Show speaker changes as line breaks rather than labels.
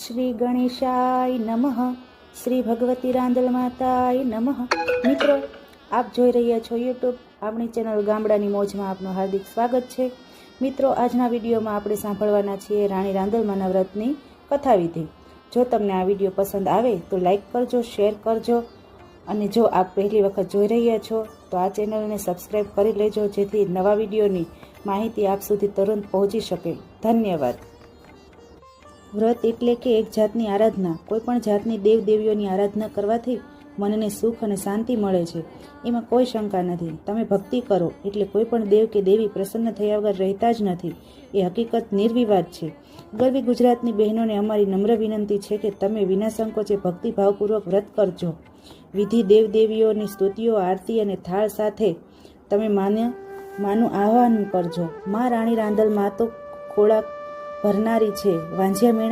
શ્રી ગણેશાય નમઃ. શ્રી ભગવતી રાંદલ માતાય નમઃ. મિત્રો, આપ જોઈ રહ્યા છો યુટ્યુબ આપણી ચેનલ ગામડાની મોજમાં આપનું હાર્દિક સ્વાગત છે. મિત્રો, આજના વિડીયોમાં આપણે સાંભળવાના છીએ રાણી રાંદલમાના વ્રતની કથાવિધિ જો તમને આ વીડિયો પસંદ આવે, તો લાઇક કરજો, શેર કરજો. અને જો આપ પહેલી વખત જોઈ રહ્યા છો, તો આ ચેનલને સબસ્ક્રાઈબ કરી લેજો, જેથી નવા વિડીયોની માહિતી આપ સુધી તુરંત પહોંચી શકે. ધન્યવાદ. વ્રત એટલે કે એક જાતની આરાધના. કોઈ પણ જાતની દેવ દેવીઓની આરાધના કરવાથી મનને સુખ અને શાંતિ મળે છે. એમાં કોઈ શંકા નથી. તમે ભક્તિ કરો એટલે કોઈ પણ દેવ કે દેવી પ્રસન્ન થયા વગર રહેતા જ નથી. એ હકીકત નિર્વિવાદ છે. ગરવી ગુજરાતની બહેનોને અમારી નમ્ર વિનંતી છે કે તમે વિના સંકોચે ભક્તિભાવપૂર્વક વ્રત કરજો. વિધિ દેવદેવીઓની સ્તુતિઓ, આરતી અને થાળ સાથે તમે માન્ય માનું આહ્વાન કરજો. મા રાણી રાંધલ મા તો ખોળા ભરનારી છે. વાંઝિયા મેણા